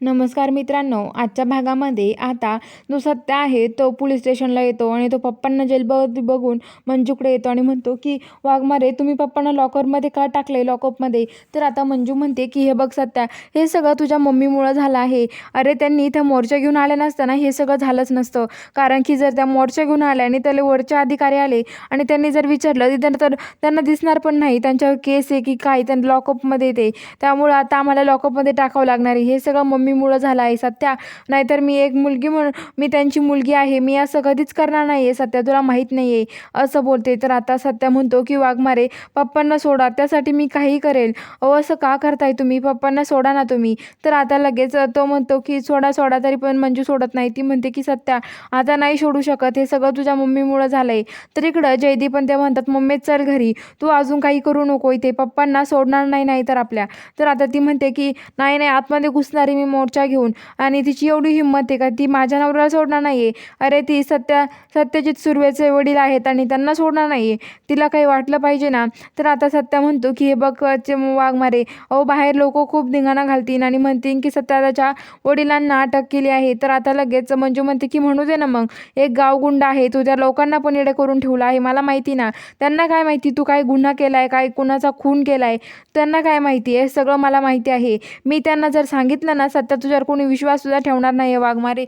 नमस्कार मित्रांनो आजच्या भागामध्ये आता जो सत्य आहे तो पोलीस स्टेशनला येतो आणि तो पप्पांना जेलबंद बघून मंजूकडे येतो आणि म्हणतो की वाघमारे तुम्ही पप्पांना लॉकरमध्ये का टाकले लॉकअपमध्ये? तर आता मंजू म्हणते की हे बघ सत्या हे सगळं तुझ्या मम्मीमुळं झालं आहे. अरे त्यांनी इथं मोर्चा घेऊन आल्या नसताना हे सगळं झालंच नसतं. कारण की जर त्या मोर्चा घेऊन आल्या आणि त्याला वरचे अधिकारी आले आणि त्यांनी जर विचारलं तिथं तर त्यांना दिसणार पण नाही. त्यांच्यावर केस आहे की काय? त्यांना लॉकअपमध्ये येते. त्यामुळं आता आम्हाला लॉकअपमध्ये टाकावं लागणार आहे. हे सगळं मम्मी मम्मीमुळं झालं आहे सत्या. नाहीतर मी एक मुलगी म्हणून मी त्यांची मुलगी आहे मी असं कधीच करणार नाही आहे सत्या तुला माहीत नाही आहे असं बोलते. तर आता सत्या म्हणतो की वाघमारे पप्पांना सोडा त्यासाठी मी काही करेल. अहो असं का करताय तुम्ही? पप्पांना सोडा ना तुम्ही. तर आता लगेच तो म्हणतो की सोडा सोडा तरी पण मंजू सोडत नाही. ती म्हणते की सत्या आता नाही सोडू शकत हे सगळं तुझ्या मम्मीमुळं झालं आहे तर इकडं जयदीप पण ते म्हणतात मम्मी चल घरी तू अजून काही करू नको इथे पप्पांना सोडणार नाही नाही तर आपल्या. तर आता ती म्हणते की नाही नाही आतमध्ये घुसणारी मी मोर्चा घेऊन. आणि तिची एवढी हिंमत आहे का? ती माझ्या नवऱ्याला सोडणार नाही आहे अरे ती सत्या सत्यजित सुर्वेचे वडील आहेत आणि त्यांना सोडणार नाही आहे तिला काही वाटलं पाहिजे ना? तर आता सत्या म्हणतो की हे बघचे वाघ मारे. अहो बाहेर लोक खूप धिंगाणा घालतील आणि म्हणतील की सत्याच्या वडिलांना अटक केली आहे. तर आता लगेच मंजू म्हणते की म्हणू दे ना मग. एक गावगुंड आहे. तू त्या लोकांना पण येडे करून ठेवला आहे. मला माहिती ना. त्यांना काय माहिती? तू काय गुन्हा केला आहे काय कुणाचा खून केला आहे त्यांना काय माहिती? आहे सगळं मला माहिती आहे. मी त्यांना जर सांगितलं ना सत्या तुझ्यावर कोणी विश्वाससुद्धा ठेवणार नाही आहे वाघमारे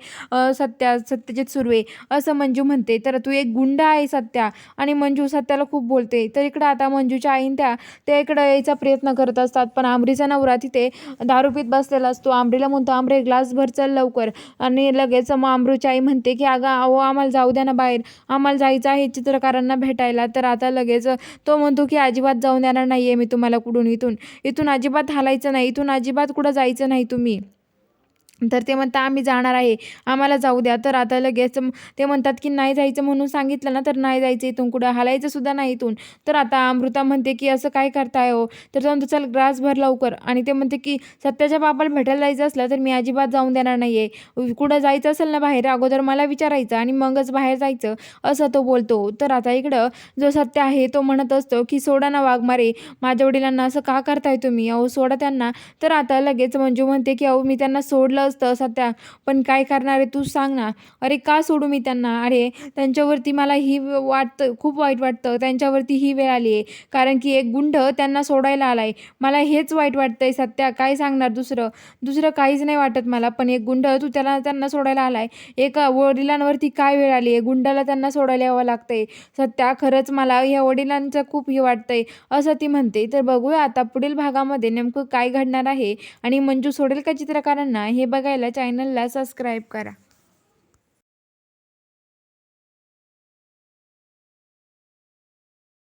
सत्या सत्यजित सुर्वे असं मंजू म्हणते. तर तू एक गुंड आहे सत्या. आणि मंजू सत्याला खूप बोलते. तर इकडं आता मंजूच्या आईन त्या त्या इकडं यायचा प्रयत्न करत असतात. पण आंबरीचा नवरा तिथे दारू पीत बसलेला असतो. आंबरीला म्हणतो आंबरे ग्लास भर चल लवकर. आणि लगेच मग आंबरूची आई म्हणते की अगं अहो आम्हाला जाऊ द्या ना बाहेर. आम्हाला जायचं आहे चित्रकारांना भेटायला. तर आता लगेच तो म्हणतो की अजिबात जाऊन येणार नाही आहे मी तुम्हाला कुठून इथून. इथून अजिबात हालायचं नाही. इथून अजिबात कुठं जायचं नाही तुम्ही. तर ते म्हणतात आम्ही जाणार आहे. आम्हाला जाऊ द्या. तर आता लगेच ते म्हणतात की नाही जायचं म्हणून सांगितलं ना तर नाही जायचं इथून कुठं. हालायचं सुद्धा नाही इथून. तर आता अमृता म्हणते की असं काय करताय हो? तर जाऊन चल ग्रास भर लवकर. आणि ते म्हणते की सत्याच्या बापाला भेटायला जायचं असलं तर मी अजिबात जाऊन देणार नाही आहे कुठं जायचं असेल ना बाहेर अगोदर मला विचारायचं आणि मगच बाहेर जायचं असं तो बोलतो. तर आता इकडं जो सत्य आहे तो म्हणत असतो की सोडा ना वाघमारे माझ्या वडिलांना असं का करताय तुम्ही? अहो सोडा त्यांना. तर आता लगेच मंजू म्हणते की अहो मी त्यांना सोडलं असतं सत्या पण काय करणार आहे तू सांग ना. अरे का सोडू मी त्यांना? अरे त्यांच्यावरती मला ही वाटतं खूप वाईट वाटतं. त्यांच्यावरती ही वेळ आली आहे. कारण की एक गुंड त्यांना सोडायला आला आहे मला हेच वाईट वाटतं आहे सत्या काय सांगणार दुसरं? दुसरं काहीच नाही वाटत मला. पण एक गुंड तू त्याला त्यांना सोडायला आला आहे एका वडिलांवरती काय वेळ आली आहे? गुंडाला त्यांना सोडायला यावं लागतं आहे सत्या खरंच मला ह्या वडिलांचं खूप हे वाटतंय. असं ती म्हणते. तर बघूया आता पुढील भागामध्ये नेमकं काय घडणार आहे. आणि मंजू सोडेल का चित्रकारांना? हे बघायला चॅनलला सबस्क्राईब करा.